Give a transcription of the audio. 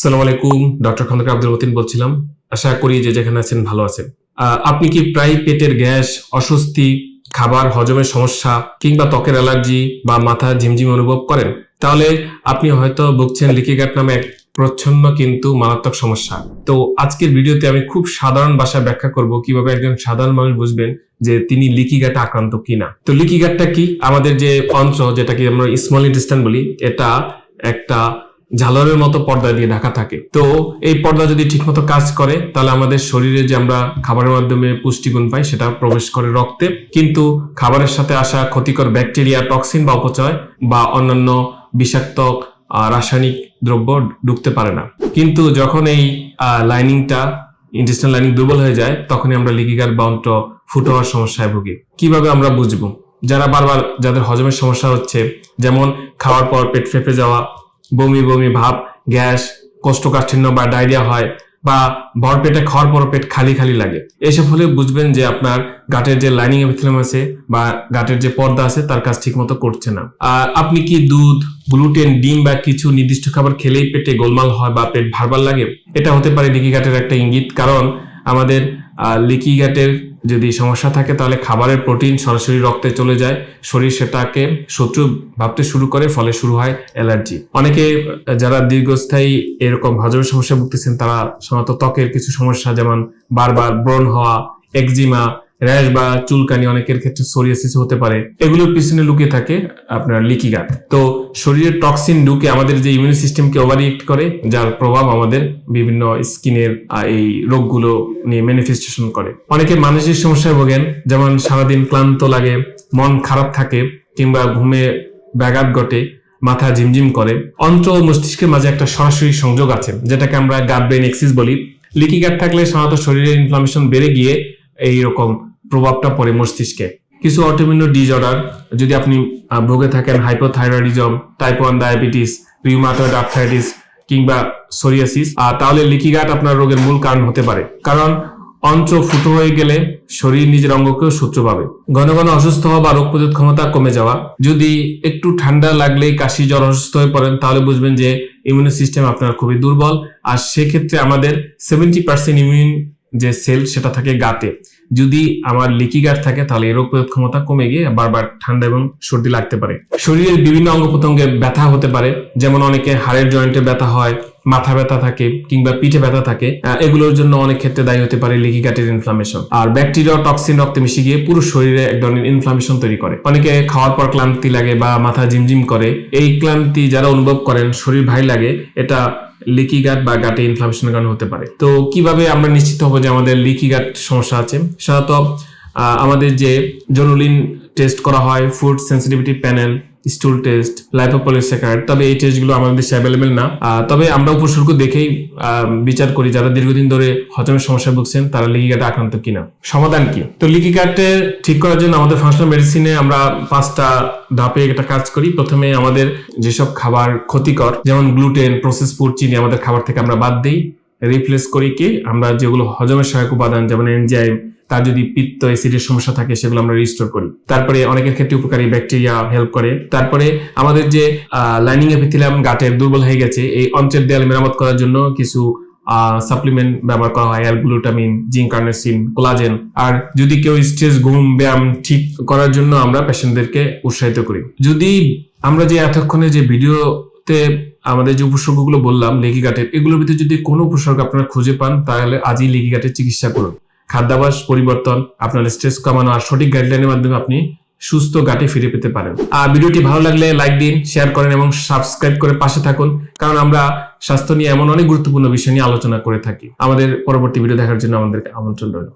সালাম আলাইকুম, ডক্টর খন্দকার আব্দুল মতিন বলছিলাম। আশা করি যে যেখানে আছেন ভালো আছেন। আপনি কি প্রায় পেটের গ্যাস, অস্বস্তি, খাবার, হজমের সমস্যা কিংবা ত্বকের অ্যালার্জি বা মাথা ঝিমঝিম অনুভব করেন? তাহলে আপনি হয়তো ভুগছেন লিকি গাট নামে এক প্রচ্ছন্ন কিন্তু মারাত্মক সমস্যা। তো আজকের ভিডিওতে আমি খুব সাধারণ ভাষায় ব্যাখ্যা করব কীভাবে একজন সাধারণ মানুষ বুঝবেন যে তিনি লিকি গাটে আক্রান্ত কিনা। তো লিকি গাটটা কি? আমাদের যে অন্ত্র যেটাকে আমরা স্মল ইন্টেস্টাইন বলি, এটা একটা ঝালরের মতো পর্দা দিয়ে ঢাকা থাকে। তো এই পর্দা যদি ঠিকমতো কাজ করে, তাহলে আমাদের শরীরে যে আমরা খাবারের মাধ্যমে পুষ্টিগুণ পাই, সেটা প্রবেশ করে রক্তে। কিন্তু খাবারের সাথে আসা ক্ষতিকর ব্যাকটেরিয়া, টক্সিন বা অপচয় বা অন্যান্য বিষাক্ত রাসায়নিক দ্রব্য ঢুকতে পারে না। কিন্তু যখন এই লাইনিংটা ইন্টেস্টাইন লাইনিং দুর্বল হয়ে যায়, তখনই আমরা লিকিগার বা অন্ত্র ফুটো হওয়ার সমস্যায় ভুগি। কীভাবে আমরা বুঝব? যারা বারবার যাদের হজমের সমস্যা হচ্ছে, যেমন খাওয়ার পর পেট ফেঁপে যাওয়া বমি বমি, ভাব, গ্যাস, কোষ্ঠকাঠিন্য বা ডায়রিয়া হয় বা ভর পেটে খাওয়ার পর পেট খালি খালি লাগে। এসব হলে বুঝবেন যে আপনার গাটের যে লাইনিং এপিথেলিয়াম আছে বা গাটের যে পর্দা আছে, তার কাজ ঠিকমতো করছে না। আর আপনি কি দুধ গ্লুটেন ডিম বা কিছু নির্দিষ্ট খাবার খেলেই পেটে গোলমাল হয় বা পেট ভারবার লাগে? এটা হতে পারে লিকি গাটের একটা ইঙ্গিত? কারণ আমাদের লিকি গাটের যদি সমস্যা থাকে, তাহলে খাবারের প্রোটিন সরাসরি রক্তে চলে যায়। শরীর সেটাকে শত্রু ভাবতে শুরু করে, ফলে শুরু হয় অ্যালার্জি। অনেকে, যারা দীর্ঘস্থায়ী এরকম হজমের সমস্যা ভুগতেছেন, তারা সাধারণত ত্বকের কিছু সমস্যা, যেমন বারবার ব্রণ হওয়া, একজিমা, র্যাশ বা চুলকানি অনেকের ক্ষেত্রে সোরিয়াসিস হতে পারে। এগুলোর পিছনে লুকিয়ে থাকে আপনার লিকি গাট তো শরীরের টক্সিন ঢুকে আমাদের যে ইমিউন সিস্টেমকে ওভাররিয়েক্ট করে, যার প্রভাব আমাদের বিভিন্ন স্কিনের এই রোগগুলো নিয়ে ম্যানিফেস্টেশন করে। অনেকে মানসিক সমস্যায় ভোগেন, যেমন সারাদিন ক্লান্ত লাগে, মন খারাপ থাকে, কিংবা ঘুমে ব্যাঘাত ঘটে, মাথা ঝিমঝিম করে। অন্ত্র মস্তিষ্কের মাঝে একটা সরাসরি সংযোগ আছে, যেটাকে আমরা গাট ব্রেন এক্সিস বলি। লিকি গাট থাকলে সাধারণত শরীরের ইনফ্লামেশন বেড়ে গিয়ে এইরকম প্রভাবটা পড়ে মস্তিষ্কে। কিছু অটোমিউন ডিজঅর্ডার যদি আপনি ভোগে থাকেন hypothyroidism type one diabetes rheumatoid arthritis কিংবা সোরিয়াসিস তাহলে লিকি গাট আপনার রোগের মূল কারণ হতে পারে। কারণ অন্ত্র ফুটো হয়ে গেলে শরীর নিজের অঙ্গকেও শত্রু পাবে। ঘন ঘন অসুস্থ হওয়া বা রোগ প্রতিরোধ ক্ষমতা কমে যাওয়া। যদি একটু ঠান্ডা লাগলেই কাশি জ্বর অসুস্থ হয়ে পড়েন, তাহলে বুঝবেন যে ইমিউন সিস্টেম আপনার খুবই দুর্বল। আর সেক্ষেত্রে আমাদের সেভেন্টি পার্সেন্ট ইমিউন যে সেল সেটা থাকে গাতে। যদি আমার লিকি গাট থাকে, তাহলে রোগ প্রতিরোধ ক্ষমতা কমে গিয়ে বারবার ঠান্ডা এবং সর্দি লাগতে পারে। শরীরের বিভিন্ন অঙ্গ প্রত্যঙ্গে ব্যথা হতে পারে, যেমন অনেকে হাড়ের জয়েন্টে ব্যথা হয়, মাথা ব্যথা থাকে কিংবা পিঠে ব্যথা থাকে এগুলোর জন্য অনেক ক্ষেত্রে দায়ী হতে পারে লিকি গাটের ইনফ্লামেশন আর ব্যাকটেরিয়া টক্সিন রক্তে মিশে গিয়ে পুরো শরীরে এক ধরনের ইনফ্লামেশন তৈরি করে। অনেকে খাওয়ার পর ক্লান্তি লাগে বা মাথা ঝিমঝিম করে। এই ক্লান্তি যারা অনুভব করেন, শরীর ভাই লাগে, এটা লিকি গাট বা গাটে ইনফ্লামেশনের কারণে হতে পারে। তো কীভাবে আমরা নিশ্চিত হব যে আমাদের লিকি গাট সমস্যা আছে? সাধারণত আমাদের যে জরুলিন টেস্ট করা হয় food sensitivity panel stool test lipopolysaccharide তবে এই টেস্টগুলো আমাদের দেশে অ্যাভেলেবেল না। তবে আমরা উপসর্গ দেখেই বিচার করি যারা দীর্ঘদিন ধরে হজমের সমস্যা ভুগছেন, তারা লিকি গাটে আক্রান্ত কিনা। সমাধান কি? তো লিকি গাটে ঠিক করার জন্য আমাদের ফাংশনাল মেডিসিনে আমরা পাঁচটা ধাপে একটা কাজ করি। প্রথমে আমাদের যেসব খাবার ক্ষতিকর, যেমন গ্লুটেন প্রসেস ফুড চিনি আমাদের খাবার থেকে আমরা বাদ দিই। রিপ্লেস করি কি? আমরা যেগুলো হজমের সহায়ক উপাদান, যেমন এনজাইম তার যদি পিত্ত অ্যাসিডের সমস্যা থাকে, সেগুলো আমরা রিস্টোর করি। তারপরে অনেকের ক্ষেত্রে উপকারী ব্যাকটেরিয়া হেল্প করে। তারপরে আমাদের যে লাইনিং এপিথেলিয়াম গাটের দুর্বল হয়ে গেছে, এই অঞ্চল দেয়াল মেরামত করার জন্য কিছু সাপ্লিমেন্ট ব্যবহার করা হয় অ্যালগ্লুটামিন জিঙ্ক কার্নেসিন কোলাজেন আর যদি কেউ স্ট্রেস ঘুম, ব্যায়াম ঠিক করার জন্য আমরা পেশেন্টদেরকে উৎসাহিত করি। যদি আমরা যে এতক্ষণে যে ভিডিওতে আমাদের যে উপসর্গগুলো বললাম, লেগি এগুলোর ভিতরে যদি কোনো উপসর্গ আপনারা খুঁজে পান, তাহলে আজই লেগি চিকিৎসা করুন। খাদ্যাভ্যাস পরিবর্তন, আপনার স্ট্রেস কমানো আর সঠিক গাইডলাইনের মাধ্যমে আপনি সুস্থ গাটে ফিরে পেতে পারেন। আর ভিডিওটি ভালো লাগলে লাইক দিন শেয়ার করেন এবং সাবস্ক্রাইব করে পাশে থাকুন, কারণ আমরা স্বাস্থ্য নিয়ে এমন অনেক গুরুত্বপূর্ণ বিষয় নিয়ে আলোচনা করে থাকি। আমাদের পরবর্তী ভিডিও দেখার জন্য আমাদেরকে আমন্ত্রণ রইল।